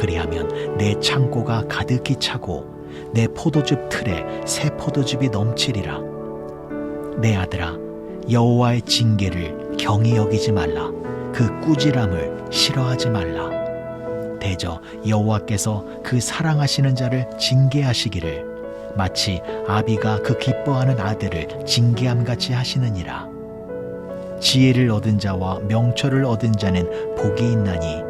그리하면 내 창고가 가득히 차고 내 포도즙 틀에 새 포도즙이 넘치리라. 내 아들아 여호와의 징계를 경히 여기지 말라. 그 꾸지람을 싫어하지 말라. 대저 여호와께서 그 사랑하시는 자를 징계하시기를 마치 아비가 그 기뻐하는 아들을 징계함 같이 하시느니라. 지혜를 얻은 자와 명철을 얻은 자는 복이 있나니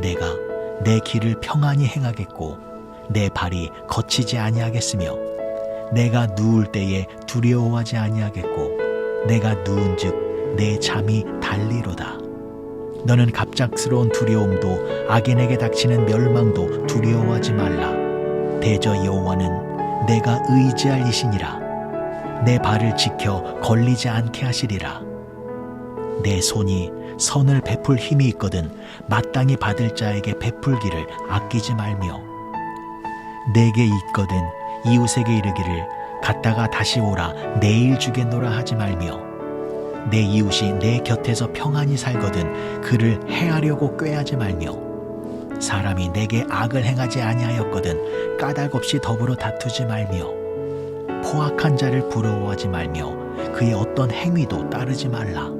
내가 내 길을 평안히 행하겠고 내 발이 거치지 아니하겠으며 내가 누울 때에 두려워하지 아니하겠고 내가 누운즉 내 잠이 달리로다. 너는 갑작스러운 두려움도 악인에게 닥치는 멸망도 두려워하지 말라. 대저 여호와는 내가 의지할 이시니라. 내 발을 지켜 걸리지 않게 하시리라. 내 손이 선을 베풀 힘이 있거든 마땅히 받을 자에게 베풀기를 아끼지 말며 내게 있거든 이웃에게 이르기를 갔다가 다시 오라 내일 주겠노라 하지 말며 내 이웃이 내 곁에서 평안히 살거든 그를 해하려고 꾀하지 말며 사람이 내게 악을 행하지 아니하였거든 까닭 없이 더불어 다투지 말며 포악한 자를 부러워하지 말며 그의 어떤 행위도 따르지 말라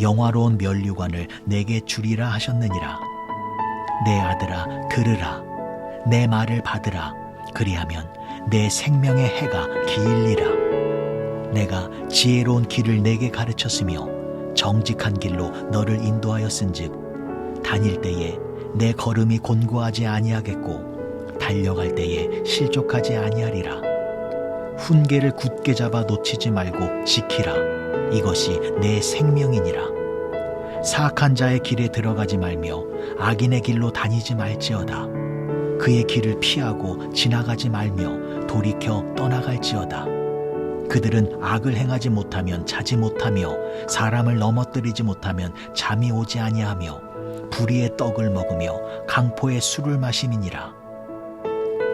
영화로운 면류관을 내게 주리라 하셨느니라. 내 아들아 들으라. 내 말을 받으라. 그리하면 내 생명의 해가 길리라 내가 지혜로운 길을 내게 가르쳤으며 정직한 길로 너를 인도하였은즉 다닐 때에 내 걸음이 곤고하지 아니하겠고 달려갈 때에 실족하지 아니하리라 훈계를 굳게 잡아 놓치지 말고 지키라 이것이 내 생명이니라. 사악한 자의 길에 들어가지 말며 악인의 길로 다니지 말지어다. 그의 길을 피하고 지나가지 말며 돌이켜 떠나갈지어다. 그들은 악을 행하지 못하면 자지 못하며 사람을 넘어뜨리지 못하면 잠이 오지 아니하며 불의의 떡을 먹으며 강포의 술을 마심이니라.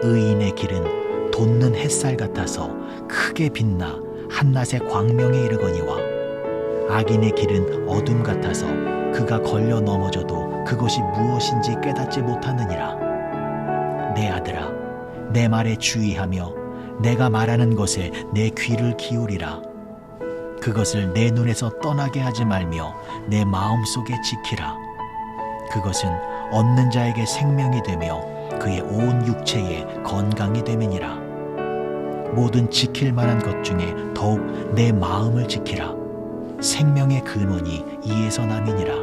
의인의 길은 돋는 햇살 같아서 크게 빛나 한낮의 광명에 이르거니와 악인의 길은 어둠 같아서 그가 걸려 넘어져도 그것이 무엇인지 깨닫지 못하느니라. 내 아들아 내 말에 주의하며 내가 말하는 것에 내 귀를 기울이라. 그것을 내 눈에서 떠나게 하지 말며 내 마음속에 지키라. 그것은 얻는 자에게 생명이 되며 그의 온 육체에 건강이 됨이니라 모든 지킬 만한 것 중에 더욱 내 마음을 지키라. 생명의 근원이 이에서 남이니라.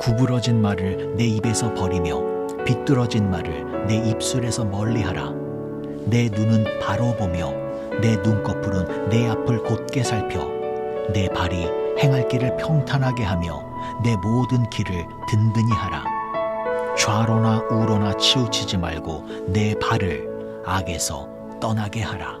구부러진 말을 내 입에서 버리며 비뚤어진 말을 내 입술에서 멀리하라. 내 눈은 바로 보며 내 눈꺼풀은 내 앞을 곧게 살펴 내 발이 행할 길을 평탄하게 하며 내 모든 길을 든든히 하라. 좌로나 우로나 치우치지 말고 내 발을 악에서 떠나게 하라